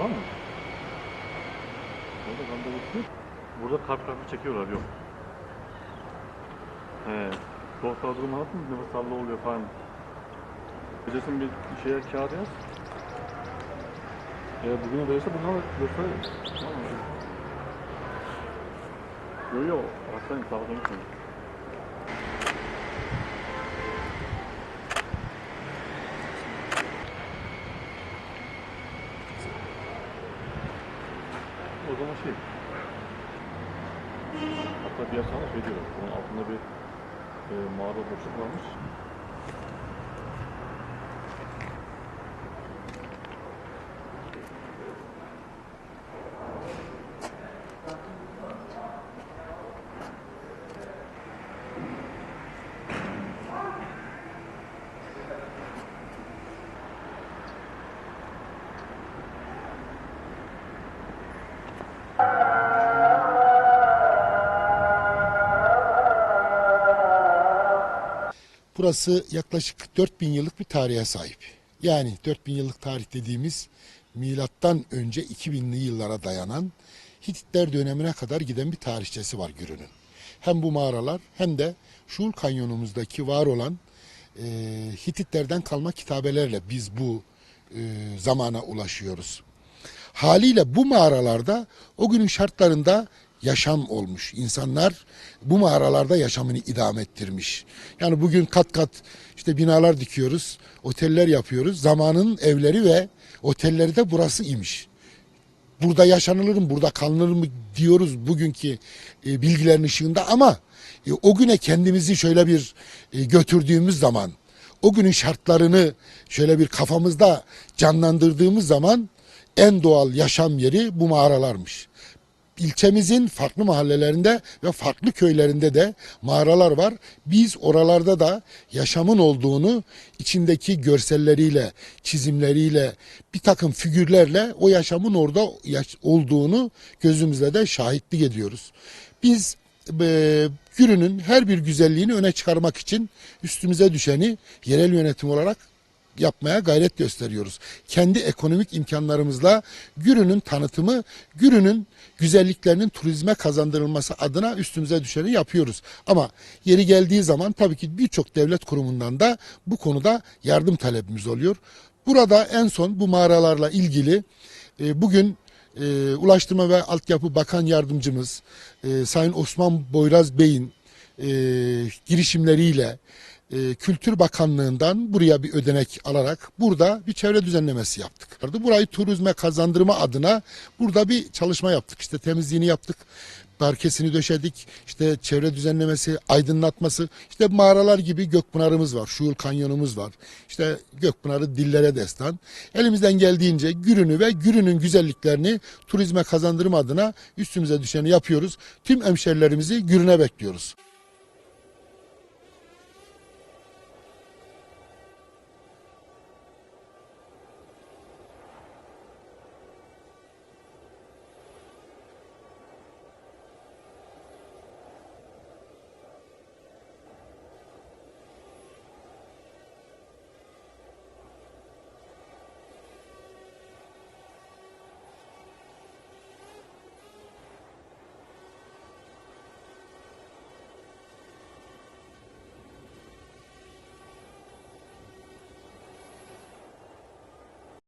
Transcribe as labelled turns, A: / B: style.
A: var mı? Burada randevusu yok. Burada kalp kalbi çekiyorlar yok. He. Soğuk durum anlatın mı? Nefes darlığı oluyor falan. Gecesin bir şeye kağıt yaz. Eğer bugüne verirse bunları gösterelim. Tamam mı? Yok yok. Sağlıkla gitmeyin. O zaman şey. Hatta bir yer sana şey diyor. Bunun altında bir e, mağara boşluk varmış.
B: Burası yaklaşık 4000 yıllık bir tarihe sahip. Yani 4000 yıllık tarih dediğimiz milattan önce 2000'li yıllara dayanan Hititler dönemine kadar giden bir tarihçesi var Gürün'ün. Hem bu mağaralar hem de Şuul Kanyonumuzdaki var olan e, Hititlerden kalma kitabelerle biz bu e, zamana ulaşıyoruz. Haliyle bu mağaralarda o günün şartlarında yaşam olmuş. İnsanlar bu mağaralarda yaşamını idame ettirmiş. Yani bugün kat kat işte binalar dikiyoruz, oteller yapıyoruz. Zamanın evleri ve otelleri de burası imiş. Burada yaşanılır mı, burada kalınır mı diyoruz bugünkü e, bilgilerin ışığında ama e, o güne kendimizi şöyle bir e, götürdüğümüz zaman, o günün şartlarını şöyle bir kafamızda canlandırdığımız zaman en doğal yaşam yeri bu mağaralarmış. İlçemizin farklı mahallelerinde ve farklı köylerinde de mağaralar var. Biz oralarda da yaşamın olduğunu içindeki görselleriyle, çizimleriyle, bir takım figürlerle o yaşamın orada olduğunu gözümüzle de şahitlik ediyoruz. Biz e, Gürün'ün her bir güzelliğini öne çıkarmak için üstümüze düşeni yerel yönetim olarak yapmaya gayret gösteriyoruz. Kendi ekonomik imkanlarımızla Gürün'ün tanıtımı, Gürün'ün güzelliklerinin turizme kazandırılması adına üstümüze düşeni yapıyoruz. Ama yeri geldiği zaman tabii ki birçok devlet kurumundan da bu konuda yardım talebimiz oluyor. Burada en son bu mağaralarla ilgili e, bugün e, Ulaştırma ve Altyapı Bakan Yardımcımız e, Sayın Osman Boyraz Bey'in e, girişimleriyle e, Kültür Bakanlığı'ndan buraya bir ödenek alarak burada bir çevre düzenlemesi yaptık. Burayı turizme kazandırma adına burada bir çalışma yaptık. İşte temizliğini yaptık. Parkesini döşedik. İşte çevre düzenlemesi, aydınlatması. İşte mağaralar gibi Gökpınar'ımız var. Şuul Kanyonumuz var. İşte Gökpınar'ı dillere destan. Elimizden geldiğince Gürün'ü ve Gürün'ün güzelliklerini turizme kazandırma adına üstümüze düşeni yapıyoruz. Tüm hemşerilerimizi Gürün'e bekliyoruz.